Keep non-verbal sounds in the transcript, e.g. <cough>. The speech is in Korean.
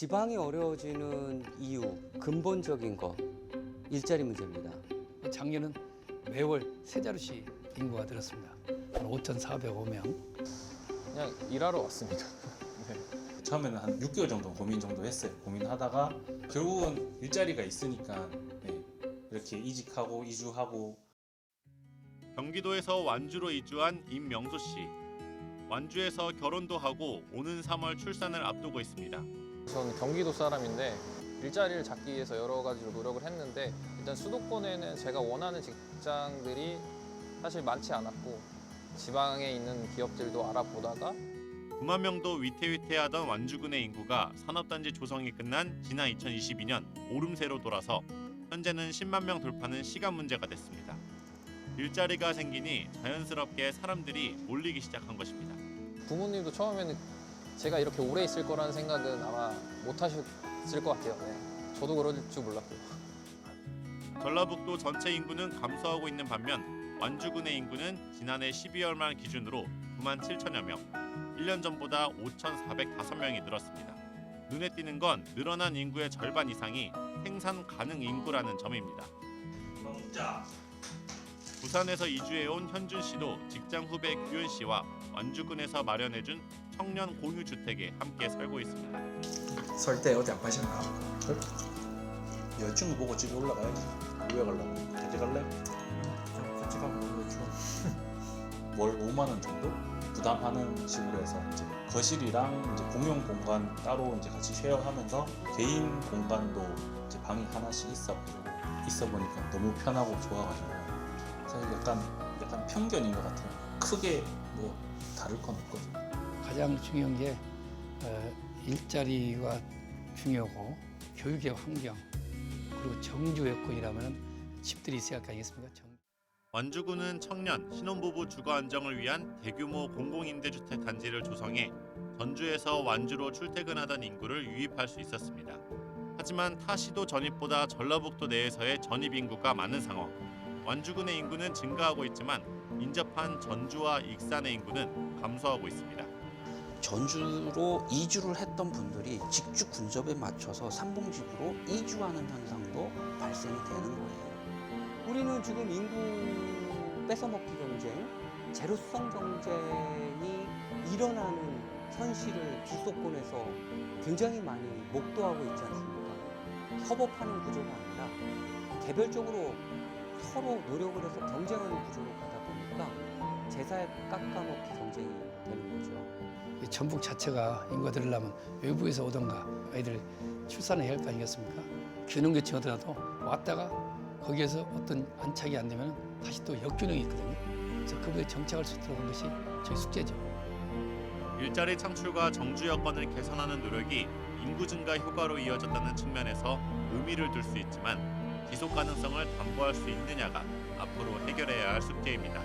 지방이 어려워지는 이유 근본적인 거 일자리 문제입니다. 작년은 매월 세 자루씩 인구가 늘었습니다. 한 5,405명. 그냥 일하러 왔습니다. <laughs> 처음에는 한 6개월 정도 고민 정도 했어요. 고민하다가 결국은 일자리가 있으니까 네, 이렇게 이직하고 이주하고 경기도에서 완주로 이주한 임명수 씨. 완주에서 결혼도 하고 오는 3월 출산을 앞두고 있습니다. 저는 경기도 사람인데 일자리를 잡기 위해서 여러 가지로 노력을 했는데 일단 수도권에는 제가 원하는 직장들이 사실 많지 않았고 지방에 있는 기업들도 알아보다가 9만 명도 위태위태하던 완주군의 인구가 산업단지 조성이 끝난 지난 2022년 오름세로 돌아서 현재는 10만 명 돌파는 시간 문제가 됐습니다. 일자리가 생기니 자연스럽게 사람들이 몰리기 시작한 것입니다. 부모님도 처음에는 제가 이렇게 오래 있을 거라는 생각은 아마 못 하셨을 것 같아요. 네. 저도 그럴 줄 몰랐고요. 전라북도 전체 인구는 감소하고 있는 반면 완주군의 인구는 지난해 12월 말 기준으로 9만 7천여 명, 1년 전보다 5,405명이 늘었습니다. 눈에 띄는 건 늘어난 인구의 절반 이상이 생산 가능 인구라는 점입니다. 부산에서 이주해온 현준 씨도 직장 후배 규현 씨와 완주군에서 마련해준 청년 공유 주택에 함께 살고 있습니다. 설 때 어디 안 가셨나? 여자친구 보고 집에 올라가야지. 왜 가려고? 같이 갈래? 좀 같이 가면 좋죠. 월 5만 원 정도 부담하는 식으로 해서 이제 거실이랑 이제 공용 공간 따로 이제 같이 쉐어하면서 개인 공간도 이제 방이 하나씩 있어 있어 보니까 너무 편하고 좋아가지고 사실 약간 약간 편견인 것 같아요. 크게 뭐 다를 건 없거든요. 가장 중요한 게 어, 일자리가 중요하고 교육의 환경 그리고 정주 여건이라면 집들이 있어야 할거 아니겠습니까? 정- 완주군은 청년, 신혼부부 주거 안정을 위한 대규모 공공임대주택 단지를 조성해 전주에서 완주로 출퇴근하던 인구를 유입할 수 있었습니다. 하지만 타 시도 전입보다 전라북도 내에서의 전입 인구가 많은 상황. 완주군의 인구는 증가하고 있지만 인접한 전주와 익산의 인구는 감소하고 있습니다. 전주로 이주를 했던 분들이 직주 근접에 맞춰서 삼봉집으로 이주하는 현상도 발생이 되는 거예요. 우리는 지금 인구 뺏어먹기 경쟁, 제로성 경쟁이 일어나는 현실을 비속권에서 굉장히 많이 목도하고 있지 않습니까? 협업하는 구조가 아니라 개별적으로 서로 노력을 해서 경쟁하는 구조로 가다 보니까 제사에 깎아먹기 경쟁이 되는 거죠. 이 전북 자체가 인구가 늘으려면 외부에서 오던가 아이들 출산을 해야 할 거 아니겠습니까? 균형계층 하더라도 왔다가 거기에서 어떤 안착이 안 되면 다시 또 역균형이 있거든요. 그래서 그부에 정착할 수 있도록 하는 것이 저희 숙제죠. 일자리 창출과 정주 여건을 개선하는 노력이 인구 증가 효과로 이어졌다는 측면에서 의미를 둘 수 있지만 지속 가능성을 담보할 수 있느냐가 앞으로 해결해야 할 숙제입니다.